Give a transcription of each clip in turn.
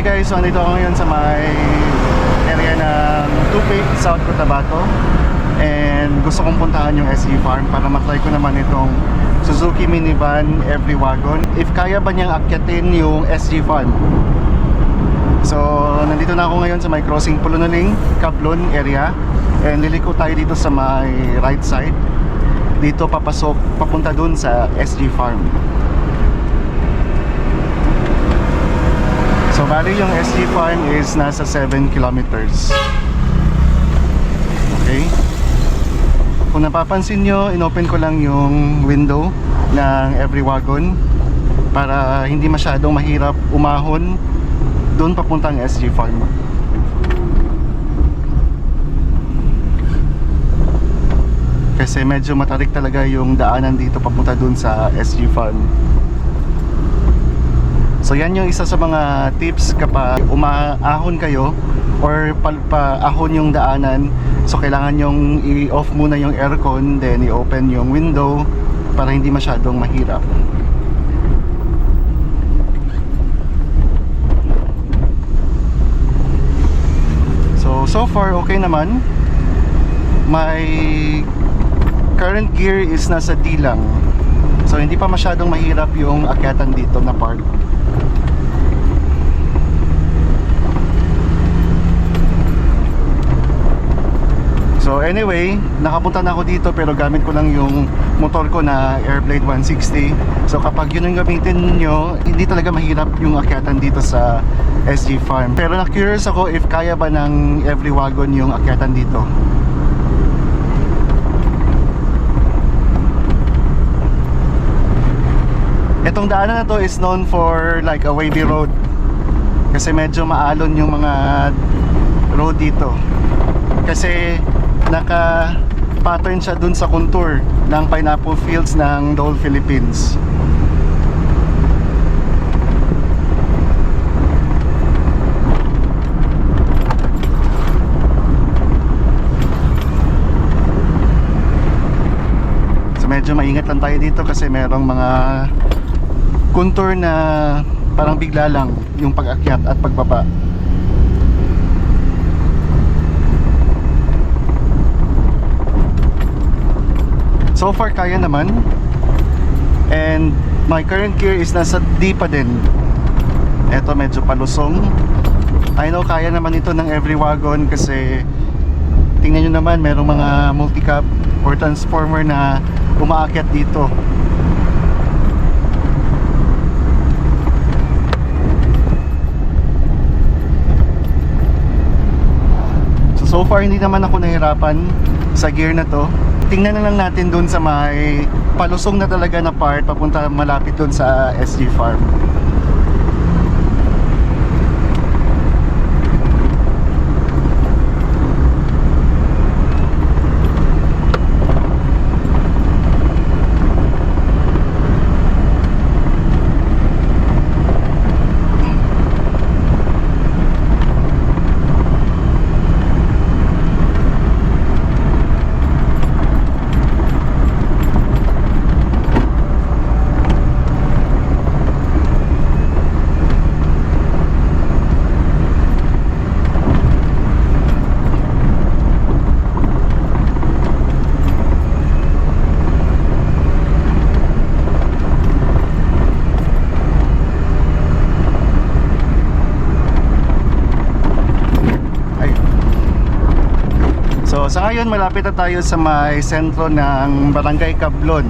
so andito ako ngayon sa may area ng Tupi, South Cotabato. And gusto kong puntahan yung SE Farm para matry ko naman itong Suzuki minivan every wagon. If kaya ba niyang akyatin yung SG Farm. So, nandito na ako ngayon sa may crossing Pulunuling, Kablon area. And liliko tayo dito sa may right side. Dito papasok, papunta dun sa SG Farm. So, bali yung SG Farm is nasa 7 kilometers. Okay? Kung napapansin nyo, inopen ko lang yung window ng every wagon para hindi masyadong mahirap umahon doon papuntang SG Farm. Kasi medyo matarik talaga yung daanan dito papunta doon sa SG Farm. So yan yung isa sa mga tips kapag umaahon kayo or palpaahon yung daanan. So kailangan yung i-off muna yung aircon then i-open yung window para hindi masyadong mahirap. So so far okay naman. My current gear is nasa D lang. So hindi pa masyadong mahirap yung akyatan dito na part. So anyway, nakapunta na ako dito pero gamit ko lang yung motor ko na Airblade 160. So kapag yun ang gamitin nyo, hindi talaga mahirap yung akyatan dito sa SG Farm. Pero na-curious ako if kaya ba ng every wagon yung akyatan dito. Itong daanan na to is known for like a wavy road. Kasi medyo maalon yung mga road dito. Kasi naka pattern siya dun sa contour ng pineapple fields ng Dole Philippines. So medyo maingat lang tayo dito kasi merong mga contour na parang bigla lang yung pag-akyat at pagbaba. So far kaya naman. And my current gear is nasa D pa din. Ito medyo palusong. I know kaya naman ito ng every wagon kasi tingnan nyo naman merong mga multicab or transformer na umaakyat dito. So, so far hindi naman ako nahirapan sa gear na to. Tingnan na lang natin doon sa may palusong na talaga na part papunta malapit doon sa SG Farm. Sa ngayon malapit na tayo sa may sentro ng Barangay Cablon.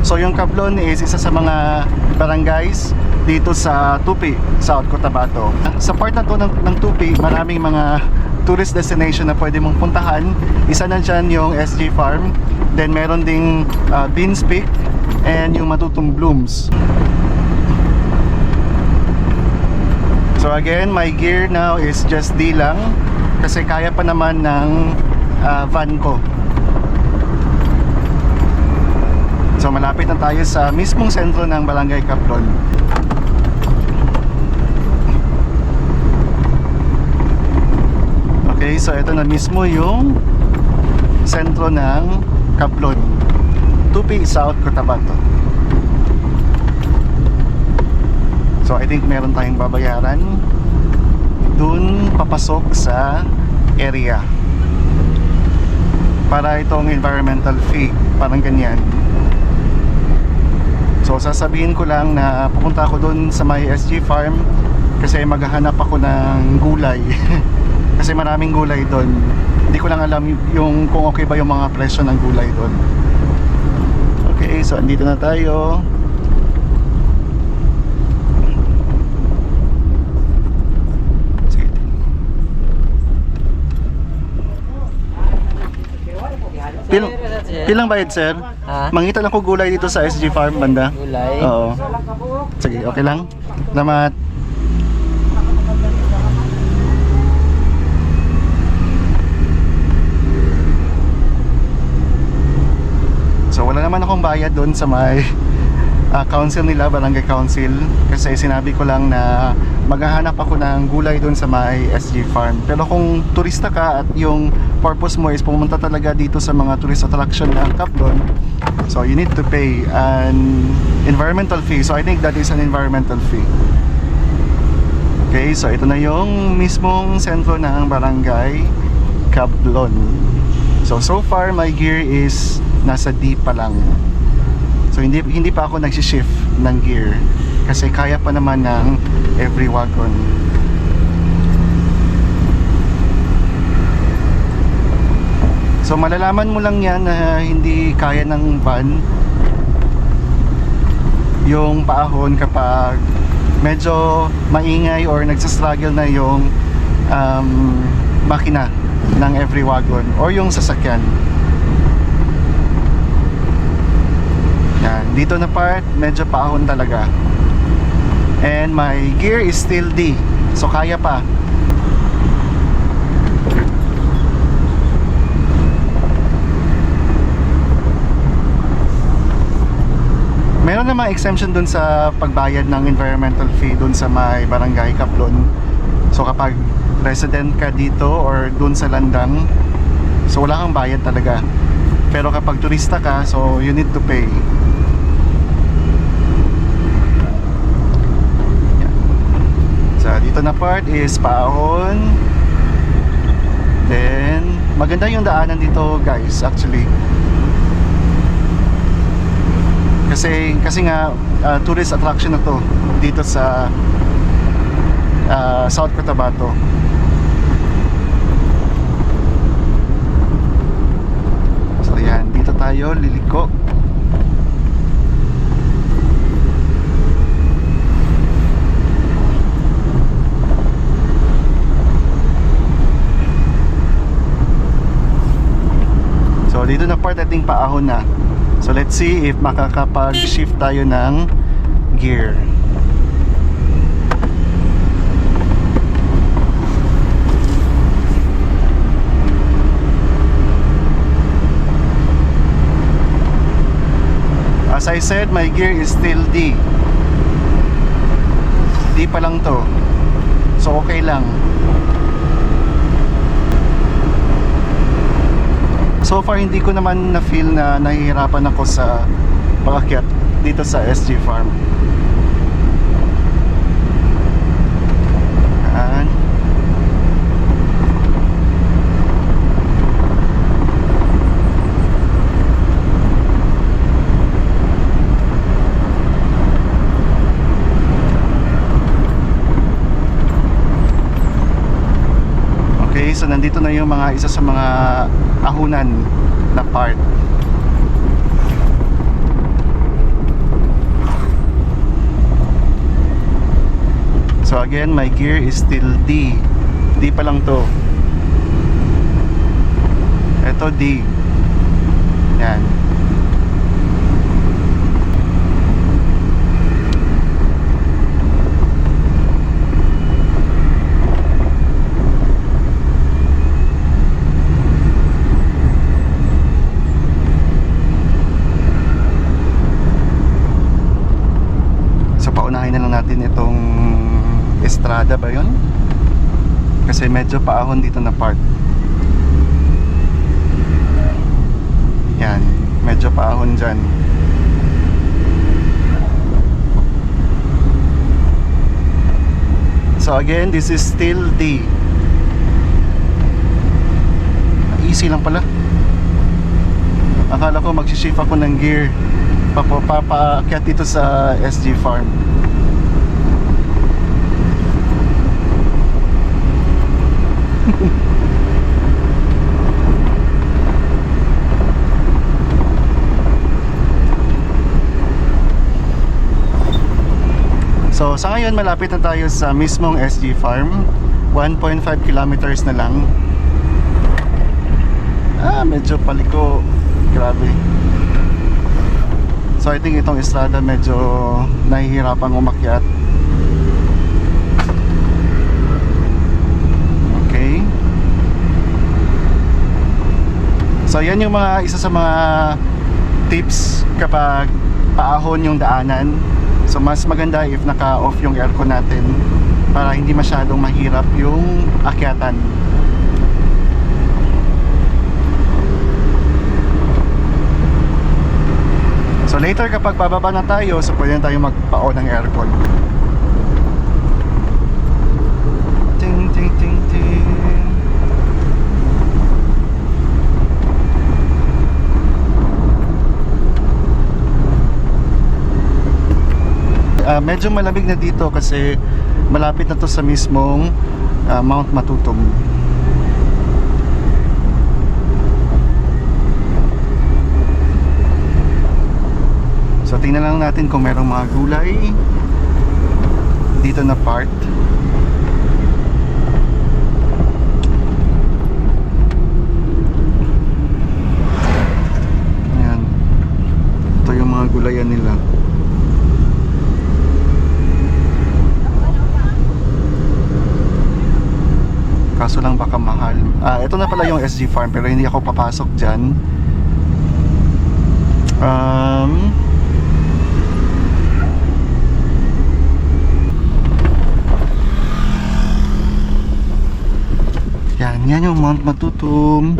So yung Cablon is isa sa mga barangays dito sa Tupi, South Cotabato. Sa part na to ng, ng Tupi, maraming mga tourist destination na pwede mong puntahan. Isa na dyan yung SG Farm. Then meron ding uh, Beans Peak and yung Matutong Blooms. So again, my gear now is just D lang kasi kaya pa naman ng ah, van ko. So malapit na tayo sa mismong sentro ng Barangay Caplon. Okay, so ito na mismo yung sentro ng Caplon. Tupi, South Cotabato. So I think meron tayong babayaran. dun papasok sa area para itong environmental fee parang ganyan. So sasabihin ko lang na pupunta ako dun sa may SG farm kasi maghahanap ako ng gulay. Kasi maraming gulay doon hindi ko lang alam yung kung okay ba yung mga presyo ng gulay doon okay so andito na tayo Pil pilang bayad sir? Ha? Mangita lang ko gulay dito sa SG Farm banda. Gulay? Oo. Sige, okay lang. Salamat. So wala naman akong bayad doon sa may ah, council nila, barangay council kasi sinabi ko lang na maghahanap ako ng gulay doon sa may SG farm. Pero kung turista ka at yung purpose mo is pumunta talaga dito sa mga tourist attraction ng Caplon, so you need to pay an environmental fee. So I think that is an environmental fee. Okay, so ito na yung mismong sentro ng barangay Cablon. So so far my gear is nasa D pa lang. So hindi hindi pa ako nagsi-shift ng gear kasi kaya pa naman ng every wagon. So malalaman mo lang yan na hindi kaya ng van yung paahon kapag medyo maingay or nagsastruggle na yung um, makina ng every wagon or yung sasakyan. Yan, dito na part medyo paahon talaga. And my gear is still D. So kaya pa. Namang exemption dun sa pagbayad ng environmental fee dun sa may barangay Kaplon. So kapag resident ka dito or dun sa landang, so wala kang bayad talaga. Pero kapag turista ka, so you need to pay. Yan. So dito na part is paahon. Then maganda yung daanan dito guys actually. Kasi kasi nga uh, tourist attraction na to dito sa uh, South Cotabato. So yan, dito tayo liliko. So dito na part ating paahon na. So let's see if makakapag-shift tayo ng gear. As I said, my gear is still D. D pa lang to. So okay lang. So far hindi ko naman na feel na nahihirapan ako sa pag-akyat dito sa SG Farm. Yan. Okay, so nandito na yung mga isa sa mga ahunan na part. So again, my gear is still D. D pa lang to. Ito D. Yan. So paunahin na lang natin itong Estrada ba yun? Kasi medyo paahon dito na part. Yan, medyo paahon dyan. So again, this is still day. Easy lang pala. Akala ko mag-shift ako ng gear papo papaakyat dito sa SG Farm. So sa ngayon malapit na tayo sa mismong SG Farm. 1.5 kilometers na lang. Ah medyo paliko. Grabe. So I think itong estrada medyo nahihirapang umakyat Okay So yan yung mga isa sa mga tips kapag paahon yung daanan So mas maganda if naka-off yung aircon natin para hindi masyadong mahirap yung akyatan. So later kapag bababa na tayo, so pwede na tayo magpa-on ng aircon. Ah, medyo malamig na dito kasi malapit na to sa mismong ah, Mount Matutum. So tingnan lang natin kung merong mga gulay dito na part. Ayan. Ito yung mga gulayan nila. Kaso lang baka mahal. Ah, ito na pala yung SG Farm pero hindi ako papasok diyan. Um Yan, yan yung Mount Matutum.